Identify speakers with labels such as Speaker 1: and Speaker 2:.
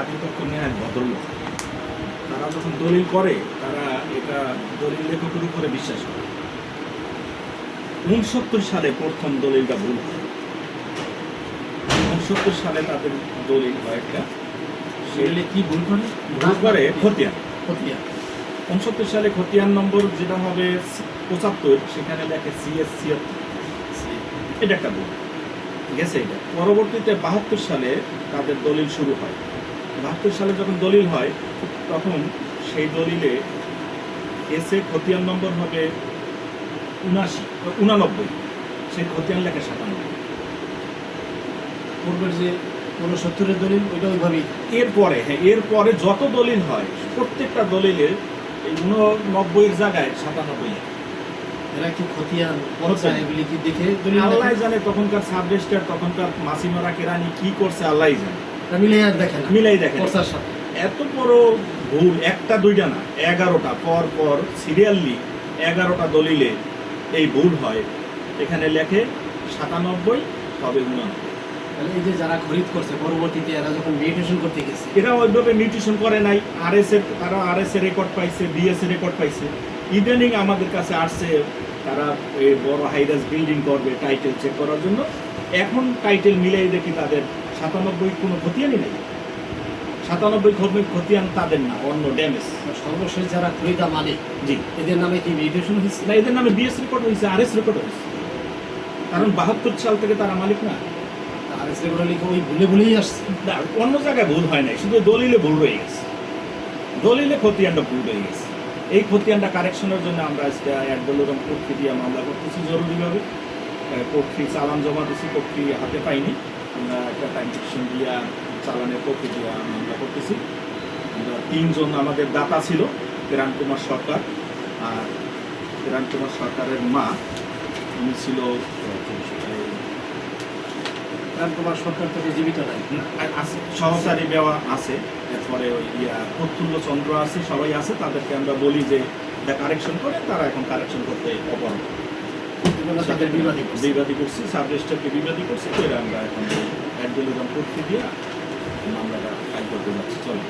Speaker 1: পার্টিপক্ষ নেয় ভদ্রলোক তারা যখন দলিল করে তারা এটা দলিল লেখকের উপরে বিশ্বাস করে। উনসত্তর সালে প্রথম দলিলটা ভুল হয়। উনসত্তর সালে তাদের দলিল একটা।
Speaker 2: সেগুলি কি ভুল করে?
Speaker 1: ভুল করে খতিয়ান।
Speaker 2: খতিয়া
Speaker 1: উনসত্তর সালে খতিয়ান নম্বর যেটা হবে পঁচাত্তর সেখানে লেখে সিএস ছিয়াত্তর এটা একটা ভুল। গেছে এটা। পরবর্তীতে বাহাত্তর সালে তাদের দলিল শুরু হয়। বাহাত্তর সালে যখন দলিল হয় তখন সেই দলিলে এসে খতিয়ান নম্বর হবে উনাশি উনানব্বই। সেই খতিয়ান লেখা সাতানব্বই
Speaker 2: পূর্বের যে ঊনসত্তরের দলিল ওইটা ওইভাবেই
Speaker 1: এরপরে হ্যাঁ এরপরে যত দলিল হয় প্রত্যেকটা দলিলে এই উননব্বইয়ের জায়গায় সাতানব্বই
Speaker 2: এরা কি খতিয়ান এগুলি কি দেখে
Speaker 1: আল্লাহ জানে তখনকার সাব রেজিস্ট্রার তখনকার মাসিমারা কেরানি কি করছে আল্লাহ জানে।
Speaker 2: মিলাই আর দেখে
Speaker 1: মিলাই দেখে না। এত বড় ভুল একটা দুইটা না এগারোটা পর পর সিরিয়ালি এগারোটা দলিলে এই ভুল হয়। এখানে লেখে সাতানব্বই তবে উনানব্বই।
Speaker 2: তাহলে এই যে যারা খরিদ করছে পরবর্তীতে এরা যখন করতে গেছে
Speaker 1: এরা ওইভাবে করে নাই। আর এস এর তারা আর এস এর রেকর্ড পাইছে বিএস এর রেকর্ড পাইছে। ইদানিং আমাদের কাছে আসছে তারা এই বড় হাইরাস বিল্ডিং করবে টাইটেল চেক করার জন্য। এখন টাইটেল মিলাই দেখি তাদের সাতানব্বই কোনো খতিয়ানই নেই। সাতানব্বই খতিয়ান খতিয়ান তাদের না অন্য ড্যামেজ।
Speaker 2: সর্বশেষ যারা খরিদা মালিক
Speaker 1: জি।
Speaker 2: এদের নামে কি মেডিটেশন হয়েছে?
Speaker 1: না এদের নামে বিএস রেকর্ড হয়েছে আর এস রেকর্ড হয়েছে। কারণ বাহাত্তর সাল থেকে তারা মালিক না।
Speaker 2: আর এস রেগুলার লিখে ওই ভুলে ভুলেই আসছে?
Speaker 1: না, অন্য জায়গায় ভুল হয় নাই শুধু দলিলে ভুল রয়ে গেছে। দলিলে খতিয়ানটা ভুল রয়ে গেছে। এই খতিয়ানটা কারেকশনের জন্য আমরা আজকে একদলরম কোর্ট ফি দিয়ে মামলা করতেছি জরুরিভাবে। কোর্ট ফি চালান জমা দিচ্ছি কোর্ট ফি হাতে পাইনি। আমরা একটা পিটিশন দিয়া চালানের দিয়ে মামলা করতেছি। আমরা তিনজন আমাদের দাতা ছিল কিরান কুমার সরকার আর কিরান কুমার সরকারের মা। উনি ছিল
Speaker 2: কারণ তোমার সরকার থেকে জীবিত নাই
Speaker 1: আছে। সহচারী দেওয়া আছে। এরপরে ওই ইয়া প্রফুল্ল চন্দ্র আছে সবাই আছে। তাদেরকে আমরা বলি যে এটা কারেকশন করে তারা এখন কারেকশন করতে অপর
Speaker 2: এগুলো তাদের বিবাদী করছি।
Speaker 1: বিবাদী করছি সাব রেজিস্টারকে বিবাদী করছি এরা আমরা এখন অ্যাডভেলিজম করতে দিয়ে মামলাটা ফাইল করতে যাচ্ছি চলো।